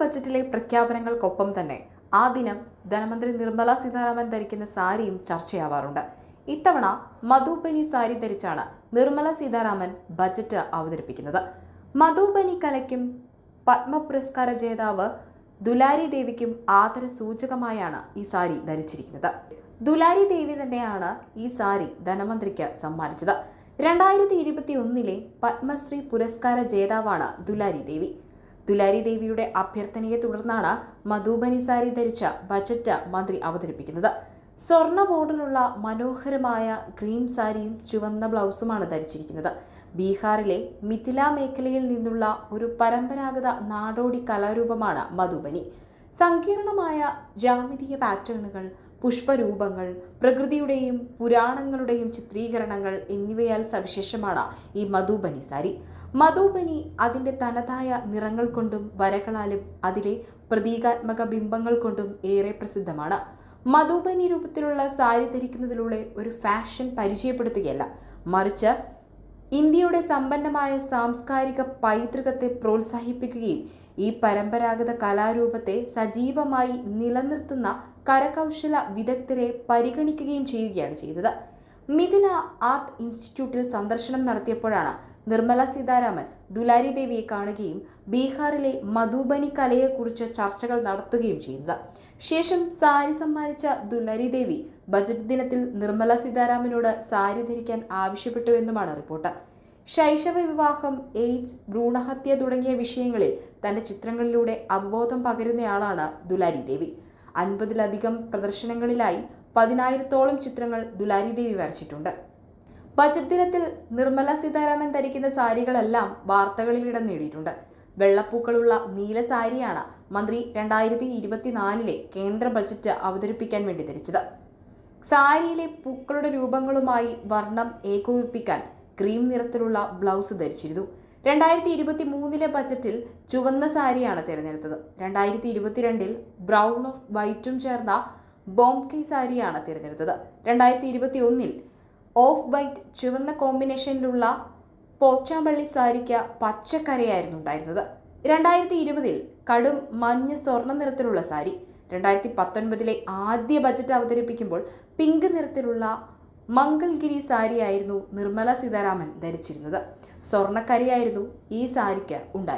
ബജറ്റിലെ പ്രഖ്യാപനങ്ങൾക്കൊപ്പം തന്നെ ആ ദിനം ധനമന്ത്രി നിർമ്മല സീതാരാമൻ ധരിക്കുന്ന സാരിയും ചർച്ചയാവാറുണ്ട്. ഇത്തവണ മധുബനി സാരി ധരിച്ചാണ് നിർമ്മല സീതാരാമൻ ബജറ്റ് അവതരിപ്പിക്കുന്നത്. മധുബനി കലയ്ക്കും പത്മ പുരസ്കാര ജേതാവ് ദുലാരി ദേവിക്കും ആദര സൂചകമായാണ് ഈ സാരി ധരിച്ചിരിക്കുന്നത്. ദുലാരി ദേവി തന്നെയാണ് ഈ സാരി ധനമന്ത്രിക്ക് സമ്മാനിച്ചത്. രണ്ടായിരത്തി ഇരുപത്തി ഒന്നിലെ പത്മശ്രീ പുരസ്കാര ജേതാവാണ് ദുലാരി ദേവി. ദുലാരി ദേവിയുടെ അഭ്യർത്ഥനയെ തുടർന്നാണ് മധുബനി സാരി ധരിച്ച ബജറ്റ് മന്ത്രി അവതരിപ്പിക്കുന്നത്. സ്വർണ ബോർഡറുള്ള മനോഹരമായ ക്രീം സാരിയും ചുവന്ന ബ്ലൗസുമാണ് ധരിച്ചിരിക്കുന്നത്. ബീഹാറിലെ മിഥില മേഖലയിൽ നിന്നുള്ള ഒരു പരമ്പരാഗത നാടോടി കലാരൂപമാണ് മധുബനി. സങ്കീർണമായ ജാമിതീയ പാറ്റേണുകൾ പുഷ്പരൂപങ്ങൾ പ്രകൃതിയുടെയും പുരാണങ്ങളുടെയും ചിത്രീകരണങ്ങൾ എന്നിവയാൽ സവിശേഷമാണ് ഈ മധുബനി സാരി. മധുബനി അതിന്റെ തനതായ നിറങ്ങൾ കൊണ്ടും വരകളാലും അതിലെ പ്രതീകാത്മക ബിംബങ്ങൾ കൊണ്ടും ഏറെ പ്രസിദ്ധമാണ്. മധുബനി രൂപത്തിലുള്ള സാരി ധരിക്കുന്നതിലൂടെ ഒരു ഫാഷൻ പരിചയപ്പെടുത്തുകയല്ല മറിച്ച് ഇന്ത്യയുടെ സമ്പന്നമായ സാംസ്കാരിക പൈതൃകത്തെ പ്രോത്സാഹിപ്പിക്കുകയും ഈ പരമ്പരാഗത കലാരൂപത്തെ സജീവമായി നിലനിർത്തുന്ന കരകൗശല വിദഗ്ധരെ പരിഗണിക്കുകയും ചെയ്യുകയാണ് ചെയ്തത്. മിഥില ആർട്ട് ഇൻസ്റ്റിറ്റ്യൂട്ടിൽ സന്ദർശനം നടത്തിയപ്പോഴാണ് നിർമ്മല സീതാരാമൻ ദുലാരി ദേവിയെ കാണുകയും ബീഹാറിലെ മധുബനി കലയെക്കുറിച്ച് ചർച്ചകൾ നടത്തുകയും ചെയ്തത്. ശേഷം സാരി സമ്മാനിച്ച ദുലാരി ദേവി ബജറ്റ് ദിനത്തിൽ നിർമ്മല സീതാരാമനോട് സാരി ധരിക്കാൻ ആവശ്യപ്പെട്ടുവെന്നുമാണ് റിപ്പോർട്ട്. ശൈശവ വിവാഹം എയ്ഡ്സ് ഭ്രൂണഹത്യ തുടങ്ങിയ വിഷയങ്ങളിൽ തന്റെ ചിത്രങ്ങളിലൂടെ അവബോധം പകരുന്നയാളാണ് ദുലാരി ദേവി. അൻപതിലധികം പ്രദർശനങ്ങളിലായി പതിനായിരത്തോളം ചിത്രങ്ങൾ ദുലാരി ദേവി വരച്ചിട്ടുണ്ട്. ബജറ്റ് ദിനത്തിൽ നിർമ്മല സീതാരാമൻ ധരിക്കുന്ന സാരികളെല്ലാം വാർത്തകളിൽ ഇടം നേടിയിട്ടുണ്ട്. വെള്ളപ്പൂക്കളുള്ള നീല സാരിയാണ് മന്ത്രി രണ്ടായിരത്തി ഇരുപത്തിനാലിലെ കേന്ദ്ര ബജറ്റ് അവതരിപ്പിക്കാൻ വേണ്ടി ധരിച്ചത്. സാരിയിലെ പൂക്കളുടെ രൂപങ്ങളുമായി വർണം ഏകോപിപ്പിക്കാൻ ക്രീം നിറത്തിലുള്ള ബ്ലൗസ് ധരിച്ചിരുന്നു. രണ്ടായിരത്തി ഇരുപത്തി മൂന്നിലെ ബജറ്റിൽ ചുവന്ന സാരിയാണ് തിരഞ്ഞെടുത്തത്. രണ്ടായിരത്തി ഇരുപത്തിരണ്ടിൽ ബ്രൗൺ ഓഫ് വൈറ്റും ചേർന്ന ബോംകെ സാരിയാണ് തിരഞ്ഞെടുത്തത്. രണ്ടായിരത്തി ഇരുപത്തി ഒന്നിൽ ഓഫ് വൈറ്റ് ചുവന്ന കോമ്പിനേഷനിലുള്ള പോച്ചാമ്പള്ളി സാരിക്ക് പച്ചക്കരയായിരുന്നു ഉണ്ടായിരുന്നത്. രണ്ടായിരത്തി ഇരുപതിൽ കടും മഞ്ഞ സ്വർണ നിറത്തിലുള്ള സാരി. രണ്ടായിരത്തി പത്തൊൻപതിലെ ആദ്യ ബജറ്റ് അവതരിപ്പിക്കുമ്പോൾ പിങ്ക് നിറത്തിലുള്ള മംഗൾഗിരി സാരിയായിരുന്നു നിർമ്മല സീതാരാമൻ ധരിച്ചിരുന്നത്. സ്വർണക്കരയായിരുന്നു ഈ സാരിക്ക് ഉണ്ടായിരുന്നത്.